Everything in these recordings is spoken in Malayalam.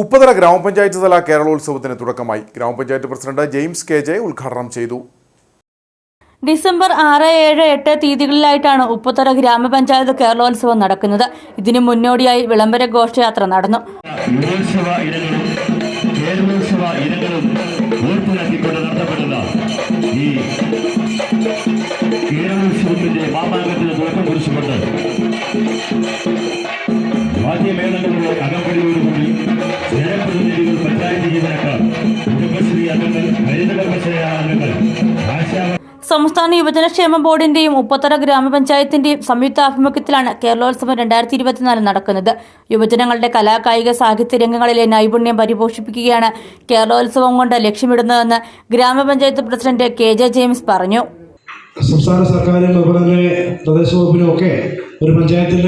ഉപ്പതല ഗ്രാമപഞ്ചായത്ത് തല കേരളോത്സവത്തിന് തുടക്കമായി. ഗ്രാമപഞ്ചായത്ത് പ്രസിഡന്റ് ജെയിംസ് കെ ജെ ഉദ്ഘാടനം ചെയ്തു. ഡിസംബർ ആറ് ഏഴ് എട്ട് തീയതികളിലായിട്ടാണ് ഉപ്പത്തറ ഗ്രാമപഞ്ചായത്ത് കേരളോത്സവം നടക്കുന്നത്. ഇതിനു മുന്നോടിയായി വിളംബര ഘോഷയാത്ര നടന്നു. ഈ കേരളോത്സവത്തിന്റെ മാമാങ്കത്തിന് തുടക്കം കുറിച്ചുകൊണ്ട്. വാദ്യമേളങ്ങളുടെ അകമ്പടിയോടുകൂടി സംസ്ഥാന യുവജനക്ഷേമ ബോർഡിന്റെയും ഉപ്പത്തറ ഗ്രാമപഞ്ചായത്തിന്റെയും സംയുക്ത ആഭിമുഖ്യത്തിലാണ് കേരളോത്സവം രണ്ടായിരത്തി ഇരുപത്തിനാല് നടക്കുന്നത്. യുവജനങ്ങളുടെ കലാകായിക സാഹിത്യ രംഗങ്ങളിലെ നൈപുണ്യം പരിപോഷിപ്പിക്കുകയാണ് കേരളോത്സവം കൊണ്ട് ലക്ഷ്യമിടുന്നതെന്ന് ഗ്രാമപഞ്ചായത്ത് പ്രസിഡന്റ് കെ ജെ ജെയിംസ് പറഞ്ഞു. സംസ്ഥാന സർക്കാരും അതുപോലെ തന്നെ പ്രദേശ വകുപ്പിനും ഒക്കെ ഒരു പഞ്ചായത്തിൽ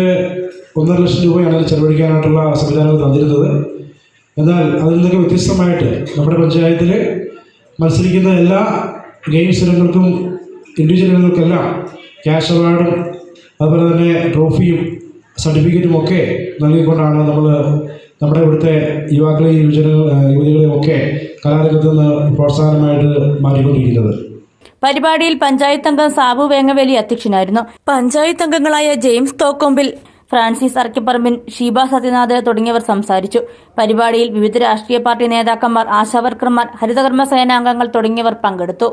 ഒന്നര ലക്ഷം രൂപയാണ് ചെലവഴിക്കാനായിട്ടുള്ള സംവിധാനങ്ങൾ തന്നിരുന്നത്. എന്നാൽ അതിൽ നിന്നൊക്കെ വ്യത്യസ്തമായിട്ട് നമ്മുടെ പഞ്ചായത്തിൽ മത്സരിക്കുന്ന എല്ലാ ഗെയിംസ് ഇനങ്ങൾക്കും ഇൻഡിവിജ്വൽ ഇനങ്ങൾക്കെല്ലാം ക്യാഷ് അവാർഡും അതുപോലെ തന്നെ ട്രോഫിയും സർട്ടിഫിക്കറ്റും ഒക്കെ നൽകിക്കൊണ്ടാണ് നമ്മൾ നമ്മുടെ ഇവിടുത്തെ യുവാക്കളെ യുവജന യുവതികളെയും ഒക്കെ കലാരംഗത്ത് നിന്ന് പ്രോത്സാഹനമായിട്ട് മാറ്റിക്കൊണ്ടിരിക്കുന്നത്. പരിപാടിയിൽ പഞ്ചായത്ത് അംഗം സാബു വേങ്ങവേലി അധ്യക്ഷനായിരുന്നു. പഞ്ചായത്ത് അംഗങ്ങളായ ജെയിംസ് തോക്കൊമ്പിൽ ഫ്രാൻസിസ് അറക്കിപ്പറമ്പിൻ ഷീബ സത്യനാഥ് തുടങ്ങിയവർ സംസാരിച്ചു. പരിപാടിയിൽ വിവിധ രാഷ്ട്രീയ പാർട്ടി നേതാക്കന്മാർ ആശാവർക്കർമാർ ഹരിതകർമ്മ സേനാംഗങ്ങൾ തുടങ്ങിയവർ പങ്കെടുത്തു.